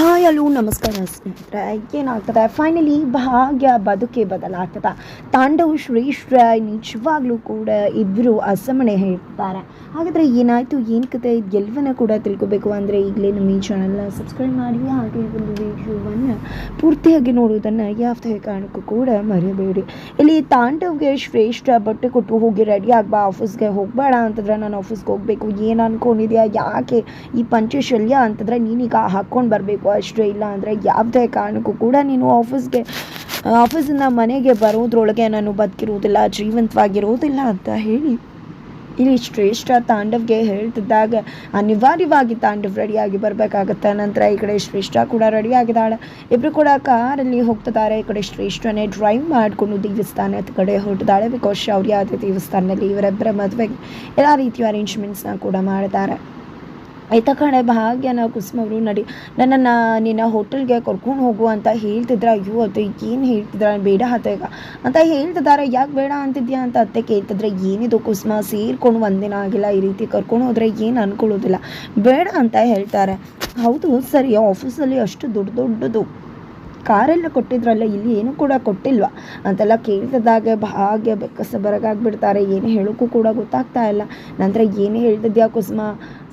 Hi hello ನಮಸ್ಕಾರ ಸ್ನೇಹಿತರೆ. ಏನಾಗ್ತದೆ? ಫೈನಲಿ ಭಾಗ್ಯ ಬದುಕೆ ಬದಲಾಗ್ತದೆ. ತಾಂಡವ್ ಶ್ರೇಷ್ಠ, ನಿಜವಾಗ್ಲೂ ಕೂಡ ಇಬ್ಬರು ಅಸಮಣೆ ಹೇಳ್ತಾರೆ. ಹಾಗಾದರೆ ಏನಾಯಿತು? ಏನು ಕತೆ? ಎಲ್ಲವನ್ನ ಕೂಡ ತಿಳ್ಕೊಬೇಕು ಅಂದರೆ ಈಗಲೇ ನಮ್ಮ ಈ ಚಾನಲ್ನ ಸಬ್ಸ್ಕ್ರೈಬ್ ಮಾಡಿ, ಹಾಗೆ ಒಂದು ವಿಡಿಯೋವನ್ನು ಪೂರ್ತಿಯಾಗಿ ನೋಡುವುದನ್ನು ಯಾವುದೇ ಕಾರಣಕ್ಕೂ ಕೂಡ ಮರೆಯಬೇಡಿ ಇಲ್ಲಿ ತಾಂಡವ್ಗೆ ಶ್ರೇಷ್ಠ ಬಟ್ಟೆ ಕೊಟ್ಟು ಹೋಗಿ ರೆಡಿ ಆಗ್ಬಾ ಆಫೀಸ್ಗೆ ಹೋಗಬೇಡ ಅಂತಂದ್ರೆ ನಾನು ಆಫೀಸ್ಗೆ ಹೋಗಬೇಕು. ಏನು ಅನ್ಕೊಂಡಿದ್ಯಾ? ಯಾಕೆ ಈ ಪಂಚಶಲ್ಯ ಅಂತಂದ್ರೆ ನೀನೀಗ ಹಾಕ್ಕೊಂಡು ಬರಬೇಕು. ಅಷ್ಟೇ ಇಲ್ಲ ಅಂದರೆ ಯಾವುದೇ ಕಾರಣಕ್ಕೂ ಕೂಡ ನೀನು ಆಫೀಸ್ಗೆ ಆಫೀಸಿಂದ ಮನೆಗೆ ಬರೋದ್ರೊಳಗೆ ನಾನು ಬದುಕಿರುವುದಿಲ್ಲ ಜೀವಂತವಾಗಿರೋದಿಲ್ಲ ಅಂತ ಹೇಳಿ. ಇಲ್ಲಿ ಶ್ರೇಷ್ಠ ತಾಂಡವ್ಗೆ ಹೇಳ್ತಿದ್ದಾಗ ಅನಿವಾರ್ಯವಾಗಿ ತಾಂಡವ್ ರೆಡಿಯಾಗಿ ಬರಬೇಕಾಗತ್ತೆ. ನಂತರ ಈ ಕಡೆ ಶ್ರೇಷ್ಠ ಕೂಡ ರೆಡಿ ಆಗಿದ್ದಾಳೆ ಇಬ್ಬರು ಕೂಡ ಕಾರಲ್ಲಿ ಹೋಗ್ತಿದ್ದಾರೆ. ಈ ಕಡೆ ಶ್ರೇಷ್ಠನೇ ಡ್ರೈವ್ ಮಾಡಿಕೊಂಡು ದೇವಸ್ಥಾನದ ಕಡೆ ಹೊರಟಿದ್ದಾಳೆ ಬಿಕಾಸ್ ಶೌರ್ಯಾದ ದೇವಸ್ಥಾನದಲ್ಲಿ ಇವರಿಬ್ಬರ ಮದುವೆಗೆ ಎಲ್ಲ ರೀತಿಯ ಅರೇಂಜ್ಮೆಂಟ್ಸ್ನ ಕೂಡ ಮಾಡಿದ್ದಾರೆ. ಆಯ್ತ ಕಣೆ, ಭಾಗ್ಯನ ಕುಸುಮವರು ನಡಿ, ನನ್ನನ್ನು ನಿನ್ನ ಹೋಟೆಲ್ಗೆ ಕರ್ಕೊಂಡು ಹೋಗು ಅಂತ ಹೇಳ್ತಿದ್ರ. ಅಯ್ಯೋ ಅದು ಏನು ಹೇಳ್ತಿದ್ರ? ಬೇಡ ಈಗ. ಅಂತ ಹೇಳ್ತಿದ್ದಾರೆ. ಯಾಕೆ ಬೇಡ ಅಂತಿದ್ಯಾ ಅಂತ ಅತ್ತೆ ಕೇಳ್ತಿದ್ರೆ, ಏನಿದು ಕುಸುಮ? ಸೇರ್ಕೊಂಡು ಒಂದಿನ ಆಗಿಲ್ಲ, ಈ ರೀತಿ ಕರ್ಕೊಂಡು ಹೋದರೆ ಏನು ಅನ್ಕೊಳ್ಳೋದಿಲ್ಲ. ಬೇಡ ಅಂತ ಹೇಳ್ತಾರೆ. ಹೌದು, ಸರಿ, ಆಫೀಸಲ್ಲಿ ಅಷ್ಟು ದೊಡ್ಡ ದೊಡ್ಡದು ಕಾರೆಲ್ಲ ಕೊಟ್ಟಿದ್ರಲ್ಲ, ಇಲ್ಲಿ ಏನೂ ಕೂಡ ಕೊಟ್ಟಿಲ್ವ? ಅಂತೆಲ್ಲ ಕೇಳ್ತಿದ್ದಾಗ, ಭಾಗ್ಯ ಬೆಕ್ಕಸ ಬರಗಾಗ್ಬಿಡ್ತಾರೆ. ಏನು ಹೇಳೋಕ್ಕೂ ಕೂಡ ಗೊತ್ತಾಗ್ತಾ ಇಲ್ಲ. ನಂತರ ಏನು ಹೇಳ್ತಿದ್ಯಾ ಕುಸುಮ?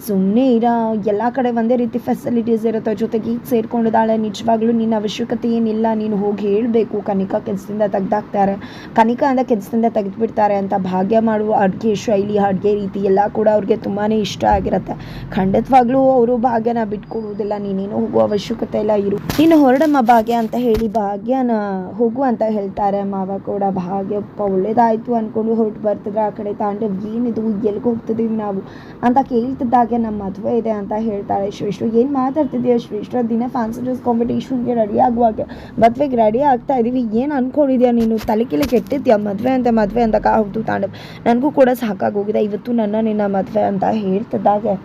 ಸುಮ್ಮನೆ ಇರೋ, ಎಲ್ಲ ಕಡೆ ಒಂದೇ ರೀತಿ ಫೆಸಿಲಿಟೀಸ್ ಇರುತ್ತೆ ಜೊತೆಗೆ ಈಗ ಸೇರ್ಕೊಂಡಿದ್ದಾಳೆ. ನಿಜವಾಗ್ಲೂ ನಿನ್ನ ಅವಶ್ಯಕತೆ ಏನಿಲ್ಲ, ನೀನು ಹೋಗಿ ಹೇಳಬೇಕು. ಕನಿಕಾ ಕೆಲಸದಿಂದ ತೆಗ್ದಾಕ್ತಾರೆ. ಕನಿಕಾ ಅಂದ ಕೆಲಸದಿಂದ ತೆಗೆದುಬಿಡ್ತಾರೆ ಅಂತ ಭಾಗ್ಯ ಮಾಡುವ ಅಡುಗೆ ಶೈಲಿ, ಅಡುಗೆ ರೀತಿ ಎಲ್ಲ ಕೂಡ ಅವ್ರಿಗೆ ತುಂಬಾ ಇಷ್ಟ ಆಗಿರುತ್ತೆ. ಖಂಡಿತವಾಗ್ಲೂ ಅವರು ಭಾಗ್ಯನ ಬಿಟ್ಕೊಡುವುದಿಲ್ಲ ನೀನೇನು ಹೋಗುವ ಅವಶ್ಯಕತೆ ಇಲ್ಲ. ಇರು. ನೀನು ಹೊರಡಮ್ಮ ಭಾಗ್ಯ ಅಂತ ಹೇಳಿ ಭಾಗ್ಯನ ಹೋಗು ಅಂತ ಹೇಳ್ತಾರೆ. ಮಾವ ಕೂಡ ಭಾಗ್ಯಪ್ಪ ಒಳ್ಳೇದಾಯ್ತು ಅನ್ಕೊಂಡು ಹೊರಟು ಬರ್ತದೆ ಆ ಕಡೆ ತಾಂಡವ್ ಏನಿದು? ಎಲ್ಲಿಗೆ ಹೋಗ್ತಿದ್ದೀವಿ ನಾವು? ಅಂತ ಕೇಳ್ತಿದ್ದಾಗೆ ನಮ್ಮ ಮದುವೆ ಇದೆ ಅಂತ ಹೇಳ್ತಾಳೆ ಶ್ರೇಷ್ಠ ಏನು ಮಾತಾಡ್ತಿದ್ದೀಯ ಶ್ರೇಷ್ಠ ದಿನ ಫ್ಯಾನ್ಸಿ ಡ್ರೆಸ್ ಕಾಂಪಿಟೇಷನ್ಗೆ ರೆಡಿ ಆಗುವಾಗ ಮದುವೆಗೆ ರೆಡಿ ಆಗ್ತಾ ಇದ್ದೀವಿ ಏನು ಅಂದ್ಕೊಂಡಿದ್ಯಾ ನೀನು? ತಲೆ ಕಿಲೆ ಕೆಟ್ಟಿದ್ಯಾ? ಮದುವೆ ಅಂತ ಮದುವೆ ಅಂತ ಕಾ ಹೌದು ತಾಂಡವ್. ನನಗೂ ಕೂಡ ಸಾಕಾಗೋಗಿದೆ ಇವತ್ತು ನನ್ನ ನಿನ್ನ ಮದುವೆ ಅಂತ ಹೇಳ್ತಿದ್ದಾಗೆ.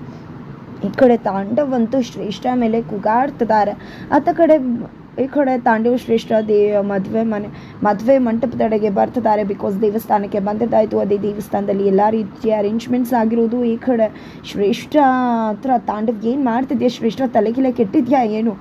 ಈ ಕಡೆ ತಾಂಡವಂತೂ ಶ್ರೇಷ್ಠ ಮೇಲೆ ಕುಗಾಡ್ತಿದ್ದಾರೆ. ಆತ ಕಡೆ ಈ ಕಡೆ ತಾಂಡವ ಶ್ರೇಷ್ಠ ದೇ, ಮದುವೆ ಮನೆ, ಮದುವೆ ಮಂಟಪದೆಡೆಗೆ ಬರ್ತಿದ್ದಾರೆ ಬಿಕಾಸ್ ದೇವಸ್ಥಾನಕ್ಕೆ ಬಂದಿದ್ದಾಯಿತು. ಅದೇ ದೇವಸ್ಥಾನದಲ್ಲಿ ಎಲ್ಲ ರೀತಿಯ ಅರೇಂಜ್ಮೆಂಟ್ಸ್ ಆಗಿರೋದು. ಈ ಕಡೆ ಶ್ರೇಷ್ಠ ಹತ್ರ ತಾಂಡವ್ ಏನು ಮಾಡ್ತಿದ್ಯಾ? ಶ್ರೇಷ್ಠ ತಲೆಗಿಲೆ ಕೆಟ್ಟಿದ್ಯಾ ಏನು?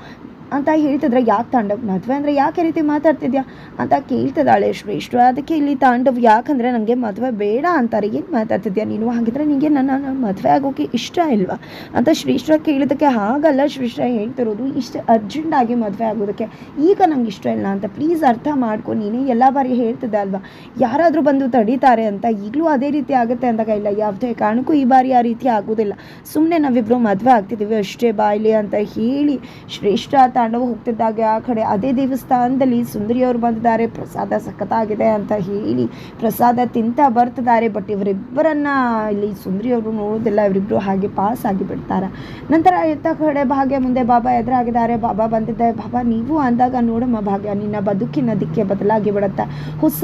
ಅಂತ ಹೇಳ್ತಿದ್ರೆ, ಯಾಕೆ ತಾಂಡವ್? ಮದುವೆ ಅಂದರೆ ಯಾಕೆ ರೀತಿ ಮಾತಾಡ್ತಿದ್ಯಾ? ಅಂತ ಕೇಳ್ತಿದ್ದಾಳೆ ಶ್ರೇಷ್ಠ. ಅದಕ್ಕೆ ಇಲ್ಲಿ ತಾಂಡವ್ ಯಾಕಂದರೆ ನನಗೆ ಮದುವೆ ಬೇಡ ಅಂತಾರೆ. ಏನು ಮಾತಾಡ್ತಿದ್ಯಾ ನೀನು? ಹಾಗಿದ್ರೆ ನಿನಗೆ ನನ್ನ ಮದುವೆ ಆಗೋಕೆ ಇಷ್ಟ ಇಲ್ವಾ? ಅಂತ ಶ್ರೇಷ್ಠ ಕೇಳಿದ್ದಕ್ಕೆ ಹಾಗಲ್ಲ. ಶ್ರೇಷ್ಠ ಹೇಳ್ತಿರೋದು ಇಷ್ಟು ಅರ್ಜೆಂಟಾಗಿ ಮದುವೆ ಆಗೋದಕ್ಕೆ. ಈಗ ನಂಗೆ ಇಷ್ಟ ಇಲ್ಲ ಅಂತ ಪ್ಲೀಸ್ ಅರ್ಥ ಮಾಡ್ಕೊ. ನೀನೇ ಎಲ್ಲ ಬಾರಿ ಹೇಳ್ತಿದ್ದೆ ಅಲ್ವಾ? ಯಾರಾದರೂ ಬಂದು ತಡೀತಾರೆ ಅಂತ ಈಗಲೂ ಅದೇ ರೀತಿ ಆಗುತ್ತೆ ಅಂದಾಗ, ಇಲ್ಲ, ಯಾವುದೇ ಕಾರಣಕ್ಕೂ ಈ ಬಾರಿ ಆ ರೀತಿ ಆಗೋದಿಲ್ಲ. ಸುಮ್ಮನೆ ನಾವಿಬ್ಬರು ಮದುವೆ ಆಗ್ತಿದ್ದೀವಿ ಅಷ್ಟೇ ಬಾಯ್ಲಿ ಅಂತ ಹೇಳಿ ಶ್ರೇಷ್ಠ ತಾಂಡವ ಹೋಗ್ತಿದ್ದಾಗ ಆ ಕಡೆ. ಅದೇ ದೇವಸ್ಥಾನದಲ್ಲಿ ಸುಂದರಿಯವರು ಬಂದಿದ್ದಾರೆ. ಪ್ರಸಾದ ಸಖತ್ತಾಗಿದೆ ಅಂತ ಹೇಳಿ ಪ್ರಸಾದ ತಿಂತ ಬರ್ತಿದ್ದಾರೆ. ಬಟ್ ಇವರಿಬ್ಬರನ್ನ ಇಲ್ಲಿ ಸುಂದರಿಯವರು ನೋಡೋದಿಲ್ಲ. ಇವರಿಬ್ಬರು ಹಾಗೆ ಪಾಸ್ ಆಗಿ ಬಿಡ್ತಾರ ನಂತರ ಎತ್ತ ಕಡೆ ಭಾಗ್ಯ ಮುಂದೆ ಬಾಬಾ ಎದುರಾಗಿದ್ದಾರೆ. ಬಾಬಾ ಬಂದಿದ್ದೆ. ಬಾಬಾ, ನೀವು ಅಂದಾಗ ನೋಡಮ್ಮ ಭಾಗ್ಯ, ನಿನ್ನ ಬದುಕಿನ ದಿಕ್ಕೆ ಬದಲಾಗಿ ಬಿಡುತ್ತೆ? ಹೊಸ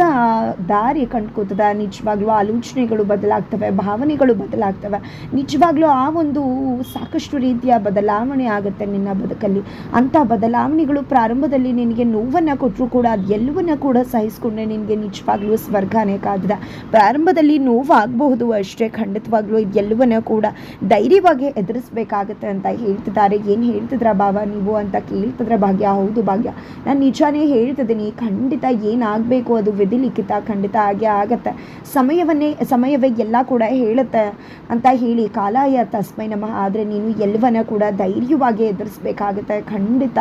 ದಾರಿ ಕಂಡುಕೊತದ. ನಿಜವಾಗ್ಲೂ ಆಲೋಚನೆಗಳು ಬದಲಾಗ್ತವೆ. ಭಾವನೆಗಳು ಬದಲಾಗ್ತವೆ. ನಿಜವಾಗ್ಲೂ ಆ ಒಂದು ಸಾಕಷ್ಟು ರೀತಿಯ ಬದಲಾವಣೆ ಆಗುತ್ತೆ ನಿನ್ನ ಬದುಕಲ್ಲಿ. ಅಂಥ ಬದಲಾವಣೆಗಳು ಪ್ರಾರಂಭದಲ್ಲಿ ನಿನಗೆ ನೋವನ್ನು ಕೊಟ್ಟರು ಕೂಡ ಅದೆಲ್ಲವನ್ನ ಕೂಡ ಸಹಿಸ್ಕೊಂಡ್ರೆ ನಿನಗೆ ನಿಜವಾಗ್ಲೂ ಸ್ವರ್ಗನೇ ಕಾದಿದೆ. ಪ್ರಾರಂಭದಲ್ಲಿ ನೋವಾಗಬಹುದು, ಅಷ್ಟೇ ಖಂಡಿತವಾಗ್ಲೂ ಇದೆಲ್ಲವನ್ನ ಕೂಡ ಧೈರ್ಯವಾಗಿ ಎದುರಿಸ್ಬೇಕಾಗತ್ತೆ ಅಂತ ಹೇಳ್ತಿದ್ದಾರೆ. ಏನು ಹೇಳ್ತಿದ್ರ ಬಾಬಾ ನೀವು ಅಂತ ಕೇಳ್ತಿದ್ರೆ ಭಾಗ್ಯ? ಹೌದು ಭಾಗ್ಯ. ನಾನು ನಿಜಾನೇ ಹೇಳ್ತಿದ್ದೀನಿ, ಖಂಡಿತ ಏನಾಗಬೇಕು ಅದು ವಿಧಿಲಿಖಿತ ಖಂಡಿತ ಆಗೇ ಆಗತ್ತೆ. ಸಮಯವನ್ನೇ, ಸಮಯವೇ ಎಲ್ಲ ಕೂಡ ಹೇಳುತ್ತೆ ಅಂತ ಹೇಳಿ ಕಾಲಾಯ ತಸ್ಮೈ ನಮಃ. ಆದರೆ ನೀನು ಎಲ್ಲವನ್ನ ಕೂಡ ಧೈರ್ಯವಾಗಿ ಎದುರಿಸ್ಬೇಕಾಗತ್ತೆ. ಖಂಡಿತ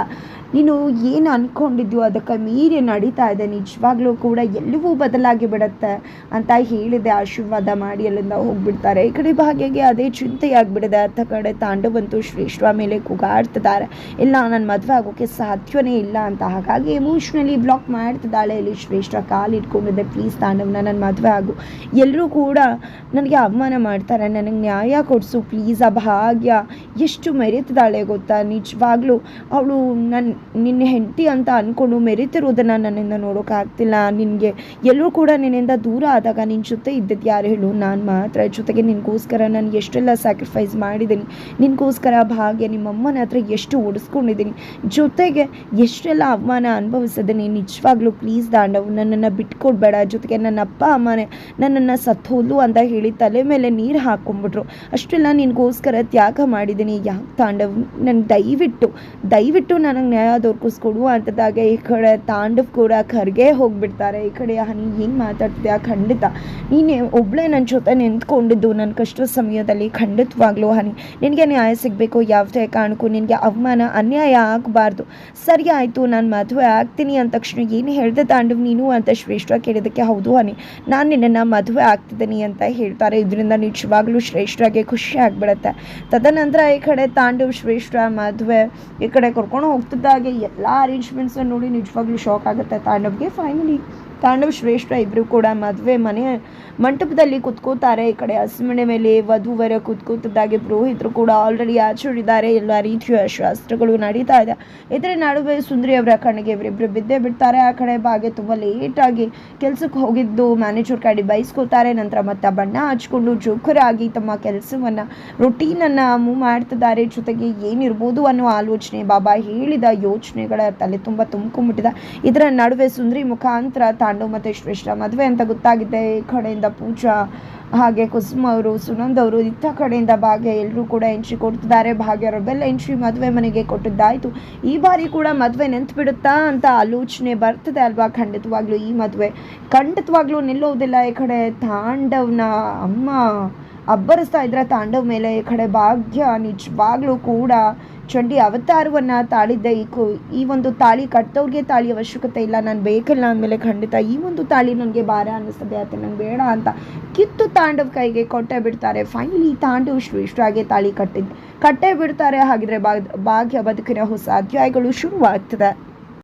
ನೀನು ಏನು ಅಂದ್ಕೊಂಡಿದ್ಯೋ ಅದಕ್ಕೆ ಮೀರಿ ನಡೀತಾ ಇದೆ. ನಿಜವಾಗ್ಲೂ ಕೂಡ ಎಲ್ಲವೂ ಬದಲಾಗಿ ಬಿಡುತ್ತೆ ಅಂತ ಹೇಳಿದೆ. ಆಶೀರ್ವಾದ ಮಾಡಿ ಅಲ್ಲಿಂದ ಹೋಗ್ಬಿಡ್ತಾರೆ. ಈ ಕಡೆ ಭಾಗ್ಯಗೆ ಅದೇ ಚಿಂತೆಯಾಗಿಬಿಡಿದೆ ಅತ್ತ ಕಡೆ ತಾಂಡವಂತೂ ಶ್ರೇಷ್ಠ ಮೇಲೆ ಕೂಗಾಡ್ತಿದ್ದಾರೆ. ಇಲ್ಲ ನನ್ನ ಮದುವೆ ಆಗೋಕ್ಕೆ ಸಾಧ್ಯವೇ ಇಲ್ಲ ಅಂತ. ಹಾಗಾಗಿ ಎಮೋಷ್ನಲಿ ಬ್ಲಾಕ್ ಮಾಡ್ತಿದ್ದಾಳೆ ಇಲ್ಲಿ ಶ್ರೇಷ್ಠ ಕಾಲು ಇಟ್ಕೊಂಡಿದ್ದೆ ಪ್ಲೀಸ್ ತಾಂಡವನ ನನ್ನ ಮದುವೆ ಆಗು. ಎಲ್ಲರೂ ಕೂಡ ನನಗೆ ಅವಮಾನ ಮಾಡ್ತಾರೆ. ನನಗೆ ನ್ಯಾಯ ಕೊಡಿಸು ಪ್ಲೀಸ್ ಆ ಭಾಗ್ಯ. ಎಷ್ಟು ಮೆರೀತಿದ್ದಾಳೆ ಗೊತ್ತಾ? ನಿಜವಾಗ್ಲೂ ಅವಳು ನನ್ನ ನಿನ್ನ ಹೆಂಡತಿ ಅಂತ ಅಂದ್ಕೊಂಡು ಮೆರೀತಿರೋದನ್ನು ನನ್ನಿಂದ ನೋಡೋಕ್ಕಾಗ್ತಿಲ್ಲ ನಿನಗೆ ಎಲ್ಲರೂ ಕೂಡ ನಿನ್ನಿಂದ ದೂರ ಆದಾಗ ನಿನ್ನ ಜೊತೆ ಇದ್ದದ್ದು ಯಾರು ಹೇಳು? ನಾನು ಮಾತ್ರ. ಜೊತೆಗೆ ನಿನಗೋಸ್ಕರ ನಾನು ಎಷ್ಟೆಲ್ಲ ಸ್ಯಾಕ್ರಿಫೈಸ್ ಮಾಡಿದ್ದೀನಿ ನಿನಗೋಸ್ಕರ ಭಾಗ್ಯ ನಿಮ್ಮಮ್ಮನ ಹತ್ರ ಎಷ್ಟು ಓಡಿಸ್ಕೊಂಡಿದ್ದೀನಿ ಜೊತೆಗೆ ಎಷ್ಟೆಲ್ಲ ಅವಮಾನ ಅನುಭವಿಸಿದ್ದೀನಿ ನಿಜವಾಗ್ಲೂ ಪ್ಲೀಸ್ ದಾಂಡವು, ನನ್ನನ್ನು ಬಿಟ್ಕೊಡ್ಬೇಡ. ಜೊತೆಗೆ ನನ್ನ ಅಪ್ಪ, ಅಮ್ಮನೇ ನನ್ನನ್ನು ಸತ್ತೋಲು ಅಂತ ಹೇಳಿ ತಲೆ ಮೇಲೆ ನೀರು ಹಾಕ್ಕೊಂಡ್ಬಿಟ್ರು ಅಷ್ಟೆಲ್ಲ ನಿನಗೋಸ್ಕರ ತ್ಯಾಗ ಮಾಡಿದ್ದೀನಿ ಯಾಕೆ ತಾಂಡವ್ ನನ್ನ ದಯವಿಟ್ಟು ದಯವಿಟ್ಟು ನನಗೆ ನ್ಯಾಯ ದೊರಕಿಸ್ಕೊಡು ಅಂತದಾಗ ಈ ಕಡೆ ತಾಂಡವ್ ಕೂಡ ಖರ್ಗೆ ಹೋಗ್ಬಿಡ್ತಾರೆ. ಈ ಕಡೆ ಹನಿ ಏನು ಮಾತಾಡ್ತಿದ್ಯಾ? ಖಂಡಿತ. ನೀನು ಒಬ್ಬಳೇ ನನ್ನ ಜೊತೆ ನಿಂತ್ಕೊಂಡಿದ್ದು ನನ್ನ ಕಷ್ಟದ ಸಮಯದಲ್ಲಿ ಖಂಡಿತವಾಗ್ಲೂ ಹನಿ. ನಿನಗೆ ನ್ಯಾಯ ಸಿಗಬೇಕು, ಯಾವುದೇ ಕಾರಣಕ್ಕೂ ನಿನಗೆ ಅವಮಾನ, ಅನ್ಯಾಯ ಆಗಬಾರ್ದು. ಸರಿ ಆಯಿತು, ನಾನು ಮದುವೆ ಆಗ್ತೀನಿ ಅಂದ ತಕ್ಷಣ ಏನು ಹೇಳಿದೆ ತಾಂಡವ್ ನೀನು ಅಂತ ಶ್ರೇಷ್ಠ ಕೇಳಿದಕ್ಕೆ ಹೌದು ಹನಿ. ನಾನು ನಿನ್ನನ್ನು ಮದುವೆ ಆಗ್ತಿದ್ದೀನಿ ಅಂತ ಹೇಳ್ತಾರೆ. ಇದರಿಂದ ನಿಜವಾಗ್ಲೂ ಶ್ರೇಷ್ಠಗೆ ಖುಷಿ ಆಗ್ಬಿಡುತ್ತೆ. ತದನಂತರ ಕಡೆ ತಾಂಡವ್ ಶ್ರೇಷ್ಠ ಮದುವೆ ಈ ಕಡೆ ಕರ್ಕೊಂಡು ಹೋಗ್ತಿದ್ದಾಗೆ ಎಲ್ಲ ಅರೇಂಜ್ಮೆಂಟ್ಸ್ ನೋಡಿ ನಿಜವಾಗ್ಲೂ ಶಾಕ್ ಆಗುತ್ತೆ ತಾಂಡವ್ಗೆ ಫೈನಲಿ ತಾಂಡವ್ ಶ್ರೇಷ್ಠ ಇಬ್ಬರು ಕೂಡ ಮದುವೆ ಮನೆ ಮಂಟಪದಲ್ಲಿ ಕುತ್ಕೋತಾರೆ. ಈ ಕಡೆ ಹಸಿಮಣೆ ಮೇಲೆ ವಧುವರ ಕುತ್ಕೋತಿದ್ದಾಗೆ ಪುರೋಹಿತರು ಕೂಡ ಆಲ್ರೆಡಿ ಆಚರಿದ್ದಾರೆ ಎಲ್ಲ ರೀತಿಯ ಶಾಸ್ತ್ರಗಳು ನಡೀತಾ ಇದೆ. ಇದರ ನಡುವೆ ಸುಂದರಿ ಅವರ ಕಣ್ಣಿಗೆ ಇವರಿಬ್ಬರು ಬಿದ್ದೇ ಬಿಡ್ತಾರೆ. ಆ ಕಡೆ ಬಾಗೆ ತುಂಬ ಲೇಟಾಗಿ ಕೆಲ್ಸಕ್ಕೆ ಹೋಗಿದ್ದು ಮ್ಯಾನೇಜರ್ ಕಡೆ ಬೈಸ್ಕೋತಾರೆ ನಂತರ ಮತ್ತೆ ಬಣ್ಣ ಹಚ್ಕೊಂಡು ಜೋಕರಾಗಿ ತಮ್ಮ ಕೆಲಸವನ್ನು ರೊಟೀನನ್ನು ಮೂವ್ ಮಾಡ್ತಿದ್ದಾರೆ. ಜೊತೆಗೆ ಏನಿರ್ಬೋದು ಅನ್ನೋ ಆಲೋಚನೆ ಬಾಬಾ ಹೇಳಿದ ಯೋಚನೆಗಳ ತಲೆ ತುಂಬ ತುಂಬ್ಕೊಂಡ್ಬಿಟ್ಟಿದೆ ಇದರ ನಡುವೆ ಸುಂದರಿ ಮುಖಾಂತರ ತಾಂಡವ್ ಮತ್ತು ಶ್ರೇಷ್ಠ ಮದುವೆ ಅಂತ ಗೊತ್ತಾಗಿದೆ. ಈ ಕಡೆಯಿಂದ ಪೂಜಾ, ಹಾಗೆ ಕುಸುಮ ಅವರು, ಸುನಂದ್ ಅವರು ಇತ್ತ ಕಡೆಯಿಂದ ಭಾಗ್ಯ ಎಲ್ಲರೂ ಕೂಡ ಎಂಟ್ರಿ ಕೊಡ್ತಿದ್ದಾರೆ. ಭಾಗ್ಯ ಅವರೆಲ್ಲ ಎಂಟ್ರಿ ಮದುವೆ ಮನೆಗೆ ಕೊಟ್ಟಿದ್ದಾಯಿತು. ಈ ಬಾರಿ ಕೂಡ ಮದುವೆ ನಿಂತು ಬಿಡುತ್ತಾ ಅಂತ ಆಲೋಚನೆ ಬರ್ತದೆ ಅಲ್ವಾ? ಖಂಡಿತವಾಗ್ಲೂ ಈ ಮದುವೆ. ಖಂಡಿತವಾಗ್ಲೂ ನಿಲ್ಲೋದಿಲ್ಲ ಈ ಕಡೆ ತಾಂಡವ್ನ ಅಮ್ಮ ಅಬ್ಬರಿಸ್ತಾ ಇದ್ರೆ ತಾಂಡವ್ ಮೇಲೆ ಈ ಕಡೆ ಭಾಗ್ಯ ನಿಜವಾಗ್ಲೂ ಕೂಡ ಚಂಡಿ ಅವತಾರವನ್ನ ತಾಳಿದ್ದೆ ಈ ಕು ಈ ಒಂದು ತಾಳಿ ಕಟ್ಟೋರ್ಗೆ ತಾಳಿ ಅವಶ್ಯಕತೆ ಇಲ್ಲ. ನಾನು ಬೇಕಿಲ್ಲ ಅಂದಮೇಲೆ ಖಂಡಿತ ಈ ಒಂದು ತಾಳಿ ನನಗೆ ಭಾರ ಅನ್ನಿಸ್ತದೆ. ಅಥವಾ ನಂಗೆ ಬೇಡ ಅಂತ ಕಿತ್ತು ತಾಂಡವ್ ಕೈಗೆ ಕೊಟ್ಟೆ ಬಿಡ್ತಾರೆ. ಫೈನಲಿ ತಾಂಡವ್ ಶ್ರೇಷ್ಠಾಗೆ ತಾಳಿ ಕಟ್ಟಿದ್ದು ಕಟ್ಟೇ ಬಿಡ್ತಾರೆ. ಹಾಗಿದ್ರೆ ಭಾಗ್ಯ ಬದುಕಿನ ಹೊಸ ಅಧ್ಯಾಯಗಳು ಶುರುವಾಗ್ತದೆ.